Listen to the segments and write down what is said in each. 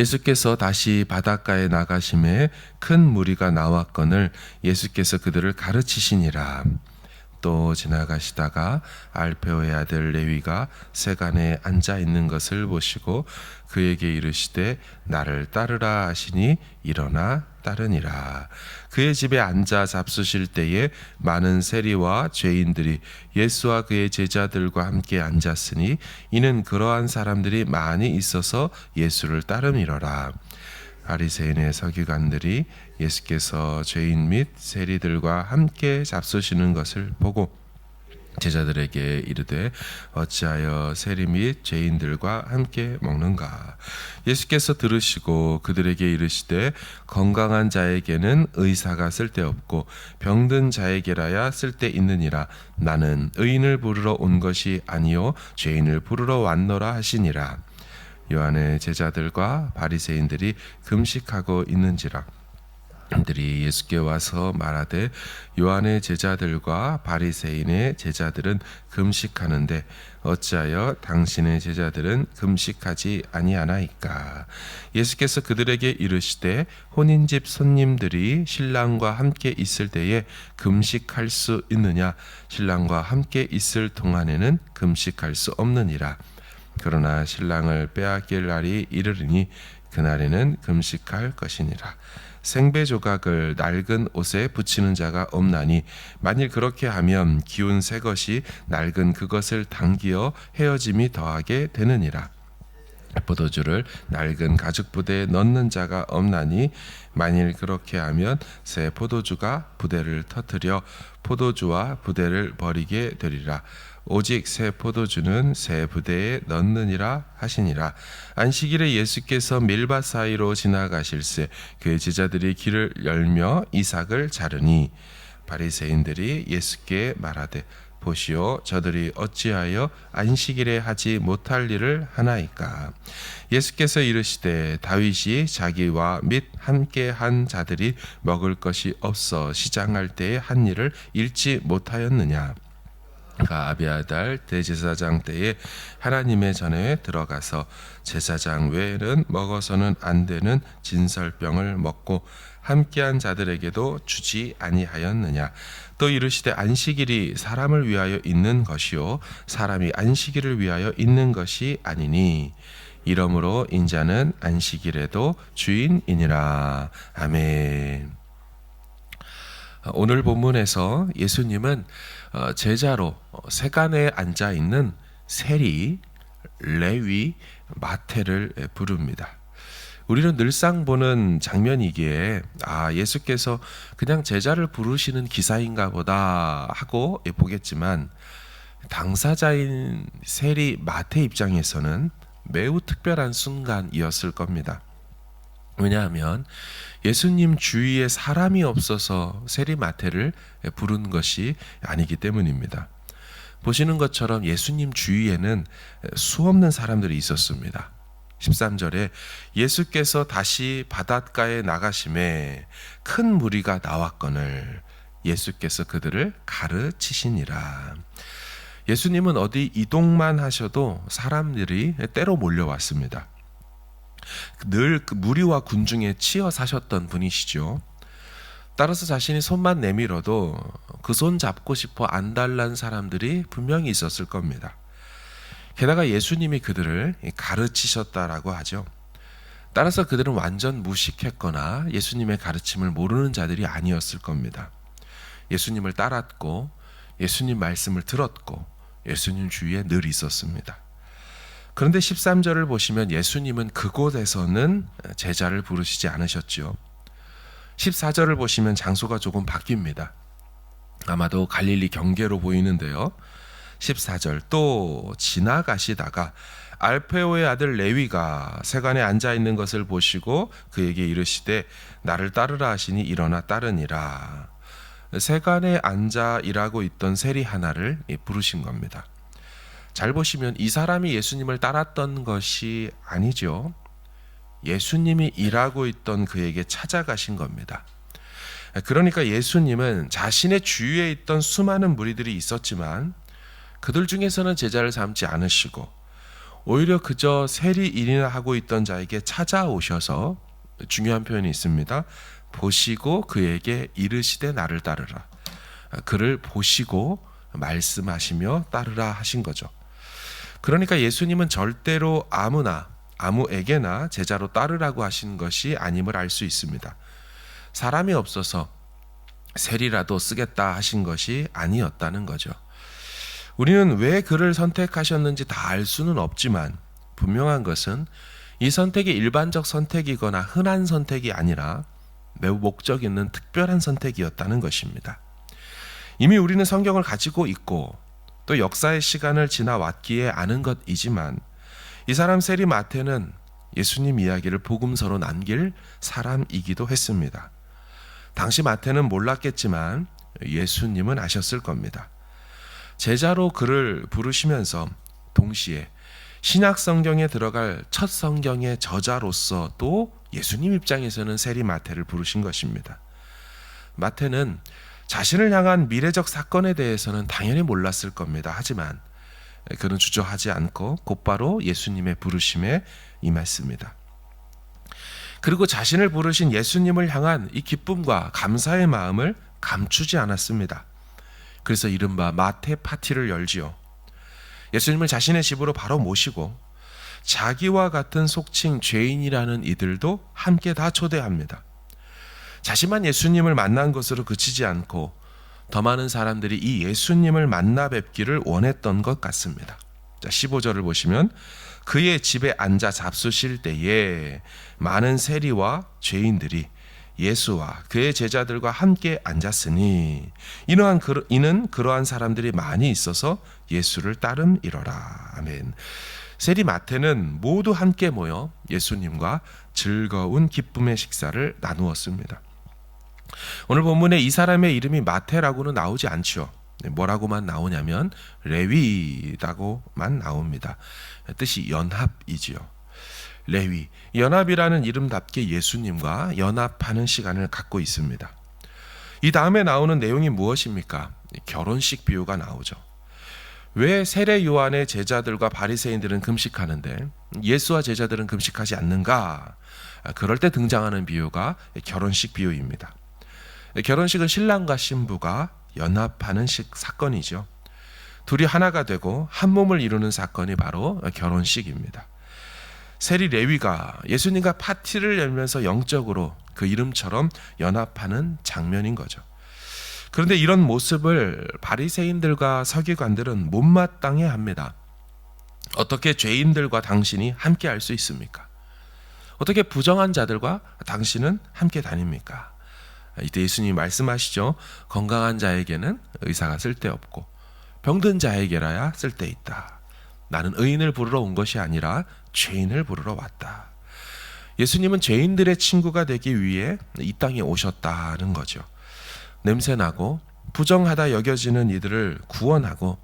예수께서 다시 바닷가에 나가심에 큰 무리가 나왔거늘 예수께서 그들을 가르치시니라. 또 지나가시다가 알페오의 아들 레위가 세간에 앉아 있는 것을 보시고 그에게 이르시되 나를 따르라 하시니 일어나 따르니라. 그의 집에 앉아 잡수실 때에 많은 세리와 죄인들이 예수와 그의 제자들과 함께 앉았으니 이는 그러한 사람들이 많이 있어서 예수를 따름이러라. 바리새인의 서기관들이 예수께서 죄인 및 세리들과 함께 잡수시는 것을 보고 제자들에게 이르되 어찌하여 세리 및 죄인들과 함께 먹는가? 예수께서 들으시고 그들에게 이르시되 건강한 자에게는 의사가 쓸데없고 병든 자에게라야 쓸데 있느니라. 나는 의인을 부르러 온 것이 아니요 죄인을 부르러 왔노라 하시니라. 요한의 제자들과 바리새인들이 금식하고 있는지라 들이 예수께 와서 말하되 요한의 제자들과 바리새인의 제자들은 금식하는데 어찌하여 당신의 제자들은 금식하지 아니하나이까? 예수께서 그들에게 이르시되 혼인집 손님들이 신랑과 함께 있을 때에 금식할 수 있느냐? 신랑과 함께 있을 동안에는 금식할 수 없느니라. 그러나 신랑을 빼앗길 날이 이르리니 그날에는 금식할 것이니라. 생배 조각을 낡은 옷에 붙이는 자가 없나니 만일 그렇게 하면 기운 새 것이 낡은 그것을 당기어 헤어짐이 더하게 되느니라. 포도주를 낡은 가죽 부대에 넣는 자가 없나니 만일 그렇게 하면 새 포도주가 부대를 터뜨려 포도주와 부대를 버리게 되리라. 오직 새 포도주는 새 부대에 넣느니라 하시니라. 안식일에 예수께서 밀밭 사이로 지나가실새 그의 제자들이 길을 열며 이삭을 자르니 바리새인들이 예수께 말하되 보시오 저들이 어찌하여 안식일에 하지 못할 일을 하나이까 예수께서 이르시되 다윗이 자기와 및 함께 한 자들이 먹을 것이 없어 시장할 때에 한 일을 잃지 못하였느냐 그가 아비아달 대제사장 때에 하나님의 전에 들어가서 제사장 외에는 먹어서는 안 되는 진설병을 먹고 함께한 자들에게도 주지 아니하였느냐. 또 이르시되 안식일이 사람을 위하여 있는 것이요 사람이 안식일을 위하여 있는 것이 아니니. 이러므로 인자는 안식일에도 주인이니라. 아멘. 오늘 본문에서 예수님은 어, 제자로 세간에 앉아 있는 세리, 레위, 마태를 부릅니다. 우리는 늘상 보는 장면이기에 아 예수께서 그냥 제자를 부르시는 기사인가 보다 하고 보겠지만 당사자인 세리 마태 입장에서는 매우 특별한 순간이었을 겁니다. 왜냐하면 예수님 주위에 사람이 없어서 세리 마태를 부른 것이 아니기 때문입니다. 보시는 것처럼 예수님 주위에는 수없는 사람들이 있었습니다. 13절에 예수께서 다시 바닷가에 나가심에 큰 무리가 나왔거늘 예수께서 그들을 가르치시니라. 예수님은 어디 이동만 하셔도 사람들이 때로 몰려왔습니다. 늘 그 무리와 군중에 치여 사셨던 분이시죠. 따라서 자신이 손만 내밀어도 그 손 잡고 싶어 안달난 사람들이 분명히 있었을 겁니다. 게다가 예수님이 그들을 가르치셨다라고 하죠. 따라서 그들은 완전 무식했거나 예수님의 가르침을 모르는 자들이 아니었을 겁니다. 예수님을 따랐고 예수님 말씀을 들었고 예수님 주위에 늘 있었습니다. 그런데 13절을 보시면 예수님은 그곳에서는 제자를 부르시지 않으셨지요. 14절을 보시면 장소가 조금 바뀝니다. 아마도 갈릴리 경계로 보이는데요. 14절 또 지나가시다가 알페오의 아들 레위가 세관에 앉아 있는 것을 보시고 그에게 이르시되 나를 따르라 하시니 일어나 따르니라. 세관에 앉아 일하고 있던 세리 하나를 부르신 겁니다. 잘 보시면 이 사람이 예수님을 따랐던 것이 아니죠. 예수님이 일하고 있던 그에게 찾아가신 겁니다. 그러니까 예수님은 자신의 주위에 있던 수많은 무리들이 있었지만 그들 중에서는 제자를 삼지 않으시고 오히려 그저 세리 일이나 하고 있던 자에게 찾아오셔서 중요한 표현이 있습니다. 보시고 그에게 이르시되 나를 따르라. 그를 보시고 말씀하시며 따르라 하신 거죠. 그러니까 예수님은 절대로 아무나 아무에게나 제자로 따르라고 하신 것이 아님을 알 수 있습니다. 사람이 없어서 세리라도 쓰겠다 하신 것이 아니었다는 거죠. 우리는 왜 그를 선택하셨는지 다 알 수는 없지만 분명한 것은 이 선택이 일반적 선택이거나 흔한 선택이 아니라 매우 목적 있는 특별한 선택이었다는 것입니다. 이미 우리는 성경을 가지고 있고 또 역사의 시간을 지나왔기에 아는 것이지만 이 사람 세리 마태는 예수님 이야기를 복음서로 남길 사람이기도 했습니다. 당시 마태는 몰랐겠지만 예수님은 아셨을 겁니다. 제자로 그를 부르시면서 동시에 신약 성경에 들어갈 첫 성경의 저자로서도 예수님 입장에서는 세리 마태를 부르신 것입니다. 마태는 자신을 향한 미래적 사건에 대해서는 당연히 몰랐을 겁니다. 하지만 그는 주저하지 않고 곧바로 예수님의 부르심에 임했습니다. 그리고 자신을 부르신 예수님을 향한 이 기쁨과 감사의 마음을 감추지 않았습니다. 그래서 이른바 마태 파티를 열지요. 예수님을 자신의 집으로 바로 모시고 자기와 같은 속칭 죄인이라는 이들도 함께 다 초대합니다. 자신만 예수님을 만난 것으로 그치지 않고 더 많은 사람들이 이 예수님을 만나 뵙기를 원했던 것 같습니다. 자, 15절을 보시면 그의 집에 앉아 잡수실 때에 많은 세리와 죄인들이 예수와 그의 제자들과 함께 앉았으니 이러한 이는 그러한 사람들이 많이 있어서 예수를 따름이러라. 아멘. 세리 마태는 모두 함께 모여 예수님과 즐거운 기쁨의 식사를 나누었습니다. 오늘 본문에 이 사람의 이름이 마태라고는 나오지 않죠. 뭐라고만 나오냐면 레위라고만 나옵니다. 뜻이 연합이지요. 레위 연합이라는 이름답게 예수님과 연합하는 시간을 갖고 있습니다. 이 다음에 나오는 내용이 무엇입니까? 결혼식 비유가 나오죠. 왜 세례 요한의 제자들과 바리새인들은 금식하는데 예수와 제자들은 금식하지 않는가? 그럴 때 등장하는 비유가 결혼식 비유입니다. 결혼식은 신랑과 신부가 연합하는 식 사건이죠. 둘이 하나가 되고 한 몸을 이루는 사건이 바로 결혼식입니다. 세리 레위가 예수님과 파티를 열면서 영적으로 그 이름처럼 연합하는 장면인 거죠. 그런데 이런 모습을 바리새인들과 서기관들은 못마땅해 합니다. 어떻게 죄인들과 당신이 함께 할 수 있습니까? 어떻게 부정한 자들과 당신은 함께 다닙니까? 이때 예수님이 말씀하시죠. 건강한 자에게는 의사가 쓸데없고 병든 자에게라야 쓸데있다. 나는 의인을 부르러 온 것이 아니라 죄인을 부르러 왔다. 예수님은 죄인들의 친구가 되기 위해 이 땅에 오셨다는 거죠. 냄새나고 부정하다 여겨지는 이들을 구원하고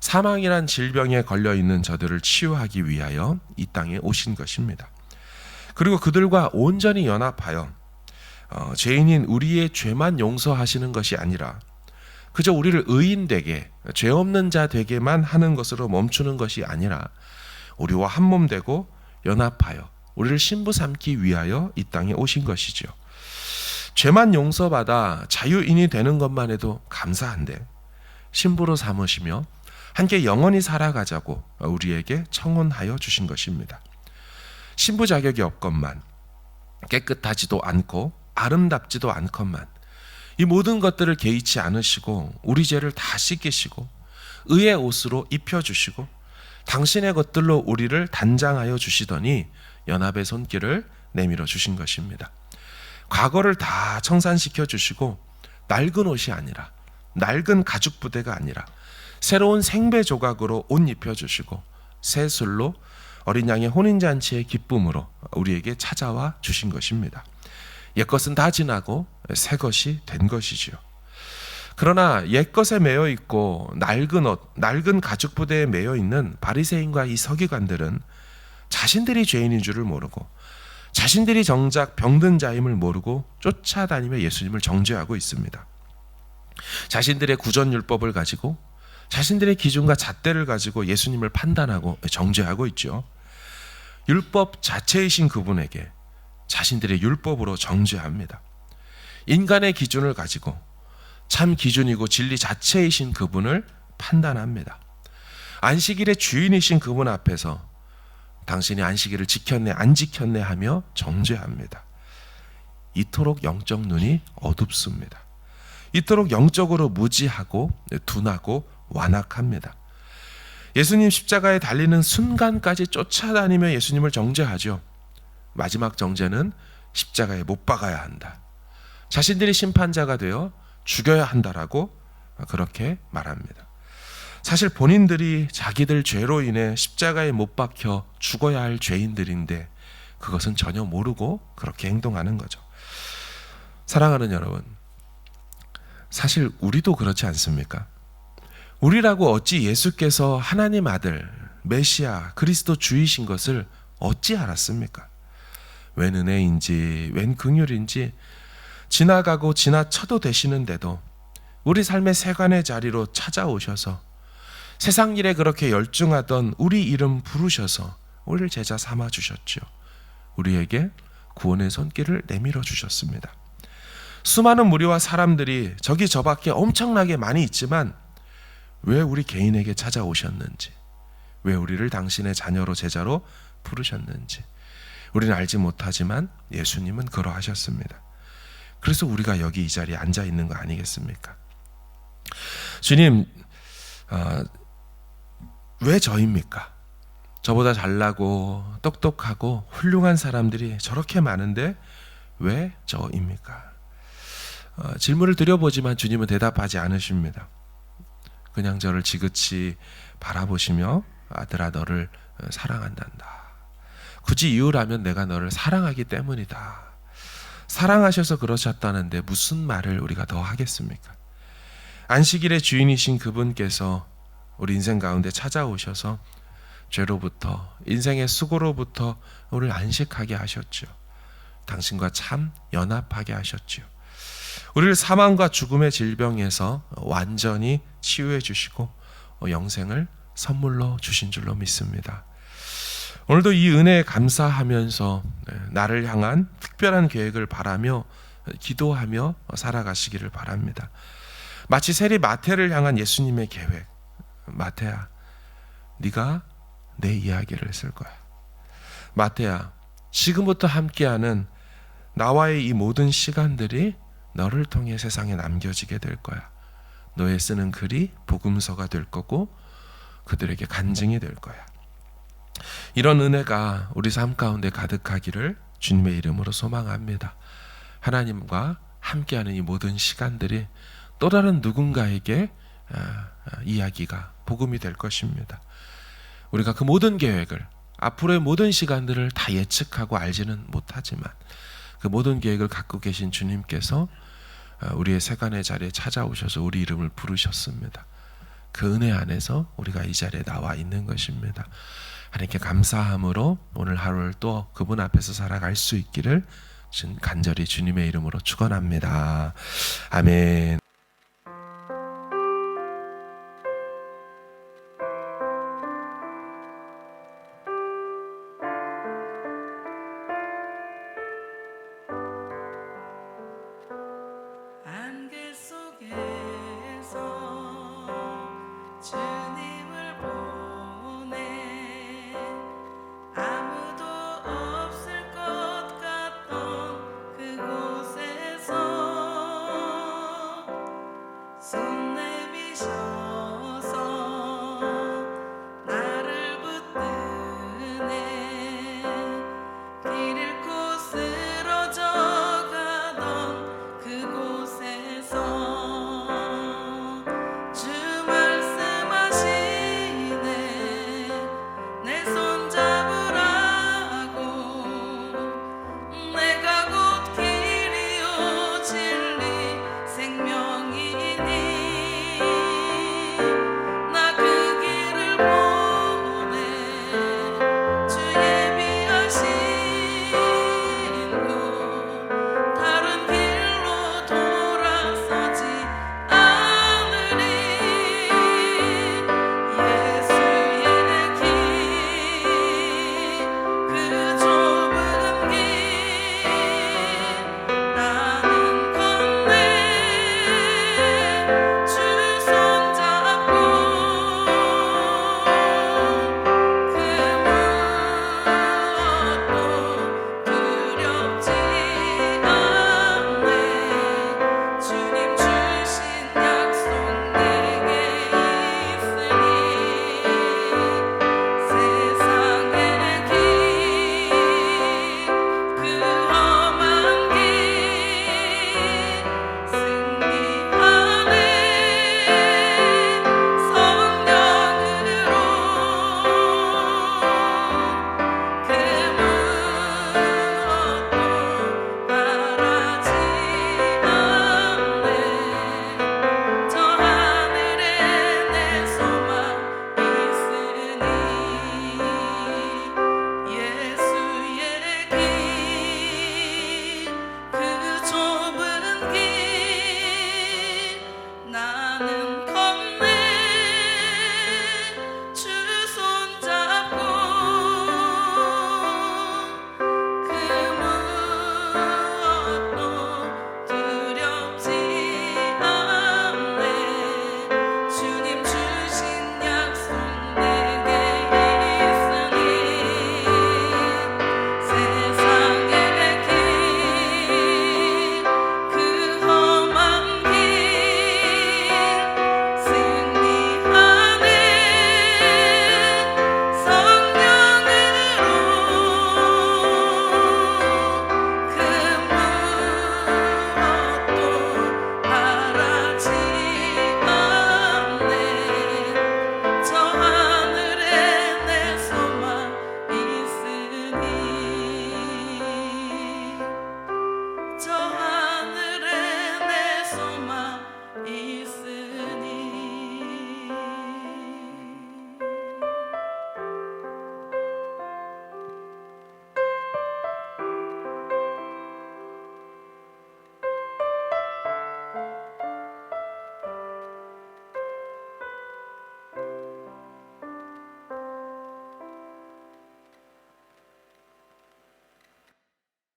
사망이란 질병에 걸려 있는 저들을 치유하기 위하여 이 땅에 오신 것입니다. 그리고 그들과 온전히 연합하여 어, 죄인인 우리의 죄만 용서하시는 것이 아니라 그저 우리를 의인 되게 죄 없는 자 되게만 하는 것으로 멈추는 것이 아니라 우리와 한 몸 되고 연합하여 우리를 신부 삼기 위하여 이 땅에 오신 것이죠. 죄만 용서받아 자유인이 되는 것만 해도 감사한데 신부로 삼으시며 함께 영원히 살아가자고 우리에게 청혼하여 주신 것입니다. 신부 자격이 없건만 깨끗하지도 않고 아름답지도 않건만 이 모든 것들을 개의치 않으시고 우리 죄를 다 씻기시고 의의 옷으로 입혀주시고 당신의 것들로 우리를 단장하여 주시더니 연합의 손길을 내밀어 주신 것입니다. 과거를 다 청산시켜 주시고 낡은 옷이 아니라 낡은 가죽 부대가 아니라 새로운 생배 조각으로 옷 입혀 주시고 새 술로 어린 양의 혼인 잔치의 기쁨으로 우리에게 찾아와 주신 것입니다. 옛 것은 다 지나고 새 것이 된 것이지요. 그러나 옛 것에 매여 있고 낡은 옷, 낡은 가죽 부대에 매여 있는 바리새인과 이 서기관들은 자신들이 죄인인 줄을 모르고 자신들이 정작 병든 자임을 모르고 쫓아다니며 예수님을 정죄하고 있습니다. 자신들의 구전 율법을 가지고 자신들의 기준과 잣대를 가지고 예수님을 판단하고 정죄하고 있죠. 율법 자체이신 그분에게 자신들의 율법으로 정죄합니다. 인간의 기준을 가지고 참 기준이고 진리 자체이신 그분을 판단합니다. 안식일의 주인이신 그분 앞에서 당신이 안식일을 지켰네 안 지켰네 하며 정죄합니다. 이토록 영적 눈이 어둡습니다. 이토록 영적으로 무지하고 둔하고 완악합니다. 예수님 십자가에 달리는 순간까지 쫓아다니며 예수님을 정죄하죠. 마지막 정죄는 십자가에 못 박아야 한다. 자신들이 심판자가 되어 죽여야 한다라고 그렇게 말합니다. 사실 본인들이 자기들 죄로 인해 십자가에 못 박혀 죽어야 할 죄인들인데 그것은 전혀 모르고 그렇게 행동하는 거죠. 사랑하는 여러분, 사실 우리도 그렇지 않습니까? 우리라고 어찌 예수께서 하나님 아들, 메시아, 그리스도 주이신 것을 어찌 알았습니까? 웬 은혜인지, 웬 긍휼인지 지나가고 지나쳐도 되시는데도 우리 삶의 세관의 자리로 찾아오셔서 세상 일에 그렇게 열중하던 우리 이름 부르셔서 우리를 제자 삼아 주셨죠. 우리에게 구원의 손길을 내밀어 주셨습니다. 수많은 무리와 사람들이 저기 저밖에 엄청나게 많이 있지만 왜 우리 개인에게 찾아오셨는지, 왜 우리를 당신의 자녀로 제자로 부르셨는지 우리는 알지 못하지만 예수님은 그러하셨습니다. 그래서 우리가 여기 이 자리에 앉아 있는 거 아니겠습니까? 주님, 어, 왜 저입니까? 저보다 잘나고 똑똑하고 훌륭한 사람들이 저렇게 많은데 왜 저입니까? 어, 질문을 드려보지만 주님은 대답하지 않으십니다. 그냥 저를 지그치 바라보시며 아들아 너를 사랑한단다. 굳이 이유라면 내가 너를 사랑하기 때문이다. 사랑하셔서 그러셨다는데 무슨 말을 우리가 더 하겠습니까? 안식일의 주인이신 그분께서 우리 인생 가운데 찾아오셔서 죄로부터 인생의 수고로부터 우리를 안식하게 하셨죠. 당신과 참 연합하게 하셨죠. 우리를 사망과 죽음의 질병에서 완전히 치유해 주시고 영생을 선물로 주신 줄로 믿습니다. 오늘도 이 은혜에 감사하면서 나를 향한 특별한 계획을 바라며 기도하며 살아가시기를 바랍니다. 마치 세리 마태를 향한 예수님의 계획. 마태야, 네가 내 이야기를 쓸 거야. 마태야, 지금부터 함께하는 나와의 이 모든 시간들이 너를 통해 세상에 남겨지게 될 거야. 너의 쓰는 글이 복음서가 될 거고 그들에게 간증이 될 거야. 이런 은혜가 우리 삶 가운데 가득하기를 주님의 이름으로 소망합니다. 하나님과 함께하는 이 모든 시간들이 또 다른 누군가에게 아, 아, 이야기가 복음이 될 것입니다. 우리가 그 모든 계획을 앞으로의 모든 시간들을 다 예측하고 알지는 못하지만 그 모든 계획을 갖고 계신 주님께서 아, 우리의 세간의 자리에 찾아오셔서 우리 이름을 부르셨습니다. 그 은혜 안에서 우리가 이 자리에 나와 있는 것입니다. 하나님께 감사함으로 오늘 하루를 또 그분 앞에서 살아갈 수 있기를 간절히 주님의 이름으로 축원합니다. 아멘.